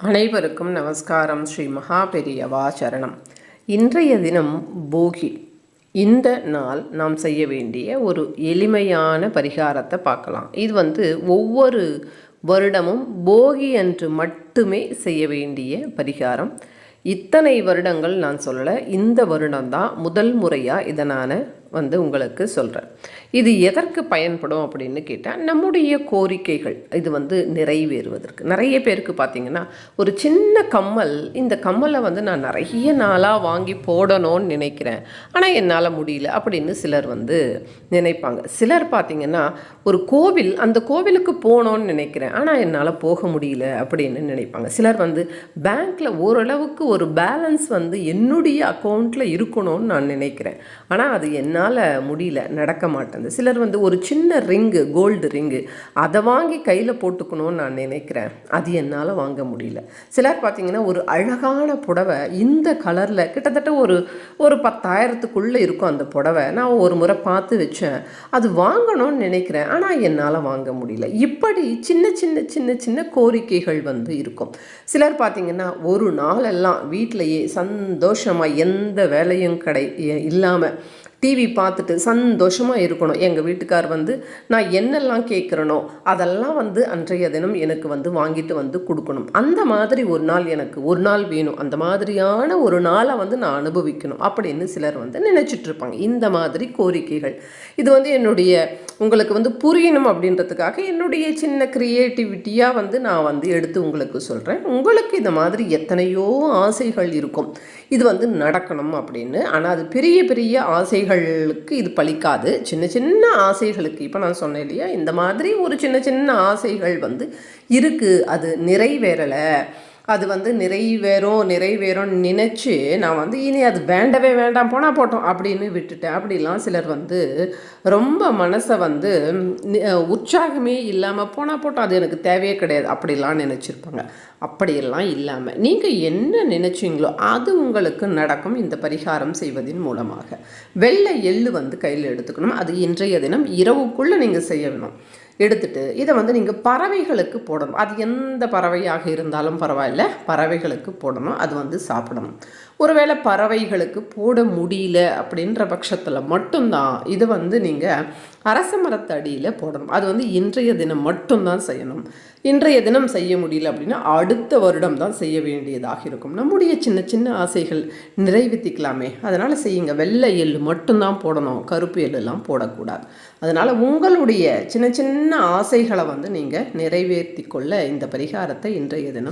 அனைவருக்கும் நமஸ்காரம். ஸ்ரீ மகாபெரியவா சரணம். இன்றைய தினம் போகி. இந்த நாள் நாம் செய்ய வேண்டிய ஒரு எளிமையான பரிகாரத்தை பார்க்கலாம். இது வந்து ஒவ்வொரு வருடமும் போகி அன்று மட்டுமே செய்ய வேண்டிய பரிகாரம். இத்தனை வருடங்கள் நான் சொல்லலை. இந்த வருடம்தான் முதல் முறையாக இதனான வந்து உங்களுக்கு சொல்கிறேன் இது எதற்கு பயன்படும் அப்படின்னு கேட்டால் நம்முடைய கோரிக்கைகள் இது வந்து நிறைவேறுவதற்கு. நிறைய பேருக்கு பார்த்தீங்கன்னா ஒரு சின்ன கம்மல் இந்த கம்மலை வந்து நான் நிறைய நாளாக வாங்கி போடணும்னு நினைக்கிறேன். ஆனால் என்னால் முடியல அப்படின்னு சிலர் வந்து நினைப்பாங்க. சிலர் பார்த்திங்கன்னா ஒரு கோவில் அந்த கோவிலுக்கு போகணும்னு நினைக்கிறேன். ஆனால் என்னால் போக முடியல அப்படின்னு நினைப்பாங்க. சிலர் வந்து பேங்க்கில் ஓரளவுக்கு ஒரு பேலன்ஸ் வந்து என்னுடைய அக்கௌண்ட்டில் இருக்கணும்னு நான் நினைக்கிறேன். ஆனால் அது என்ன என்னால் முடியல நடக்க மாட்டேங்குது. சிலர் வந்து ஒரு சின்ன ரிங்கு கோல்டு ரிங்கு அதை வாங்கி கையில் போட்டுக்கணும்னு நான் நினைக்கிறேன். அது என்னால் வாங்க முடியல. சிலர் பார்த்தீங்கன்னா ஒரு அழகான புடவை இந்த கலரில் கிட்டத்தட்ட ஒரு ஒரு பத்தாயிரத்துக்குள்ளே இருக்கும் அந்த புடவை. நான் ஒரு முறை பார்த்து வச்சேன். அது வாங்கணும்னு நினைக்கிறேன். ஆனால் என்னால் வாங்க முடியல. இப்படி சின்ன சின்ன சின்ன சின்ன கோரிக்கைகள் வந்து இருக்கும். சிலர் பார்த்தீங்கன்னா ஒரு நாளெல்லாம் வீட்டிலையே சந்தோஷமாக எந்த வேலையும் கடை இல்லாமல் டிவி பார்த்துட்டு சந்தோஷமாக இருக்கணும். எங்கள் வீட்டுக்கார் வந்து நான் என்னெல்லாம் கேட்குறனோ அதெல்லாம் வந்து அன்றைய தினம் எனக்கு வந்து வாங்கிட்டு வந்து கொடுக்கணும். அந்த மாதிரி ஒரு நாள் எனக்கு ஒரு நாள் வேணும். அந்த மாதிரியான ஒரு நாளை வந்து நான் அனுபவிக்கணும். அப்படின்னு சிலர் வந்து நினச்சிட்ருப்பாங்க. இந்த மாதிரி கோரிக்கைகள். இது வந்து என்னுடைய உங்களுக்கு வந்து புரியணும் அப்படின்றதுக்காக என்னுடைய சின்ன க்ரியேட்டிவிட்டியாக வந்து நான் வந்து எடுத்து உங்களுக்கு சொல்கிறேன் உங்களுக்கு இந்த மாதிரி எத்தனையோ ஆசைகள் இருக்கும். இது வந்து நடக்கணும் அப்படின்னு. ஆனால் அது பெரிய பெரிய ஆசைகளுக்கு இது பலிக்காது சின்ன சின்ன ஆசைகளுக்கு இப்போ நான் சொன்னேன் இல்லையா? இந்த மாதிரி ஒரு சின்ன சின்ன ஆசைகள் வந்து இருக்குது அது நிறைவேறலை. அது வந்து நிறைவேறும் நிறைவேறும்னு நினச்சி நான் வந்து இனி அது வேண்டவே வேண்டாம் போனால் போட்டோம் அப்படின்னு விட்டுட்டேன். அப்படிலாம் சிலர் வந்து ரொம்ப மனசை வந்து உற்சாகமே இல்லாமல் போனால் போட்டோம் அது எனக்கு தேவையே கிடையாது அப்படிலாம் நினச்சிருப்பாங்க. அப்படியெல்லாம் இல்லாமல் நீங்கள் என்ன நினச்சிங்களோ அது உங்களுக்கு நடக்கும். இந்த பரிகாரம் செய்வதன் மூலமாக. வெள்ளை எள்ளு வந்து கையில் எடுத்துக்கணும். அது இன்றைய தினம் இரவுக்குள்ளே நீங்கள் செய்ய வேணும் எடுத்துட்டு இதை வந்து நீங்கள் பறவைகளுக்கு போடணும். அது எந்த பறவையாக இருந்தாலும் பரவாயில்ல. பறவைகளுக்கு போடணும். அது வந்து சாப்பிடணும். ஒருவேளை பறவைகளுக்கு போட முடியல அப்படின்ற பட்சத்தில் மட்டும்தான் இது வந்து நீங்கள் அரச மரத்தடியில் போடணும். அது வந்து இன்றைய தினம் மட்டும்தான் செய்யணும். இன்றைய தினம் செய்ய முடியல அப்படின்னா அடுத்த வருடம் தான் செய்ய வேண்டியதாக இருக்கும். நம்முடைய சின்ன சின்ன ஆசைகள் நிறைவேற்றிக்கலாமே அதனால் செய்யுங்க. வெள்ளை எள்ளு மட்டும்தான் போடணும். கருப்பு எள்ளுலாம் போடக்கூடாது. அதனால் உங்களுடைய சின்ன சின்ன ஆசைகளை வந்து நீங்கள் நிறைவேற்றி கொள்ள இந்த பரிகாரத்தை இன்றைய தினம்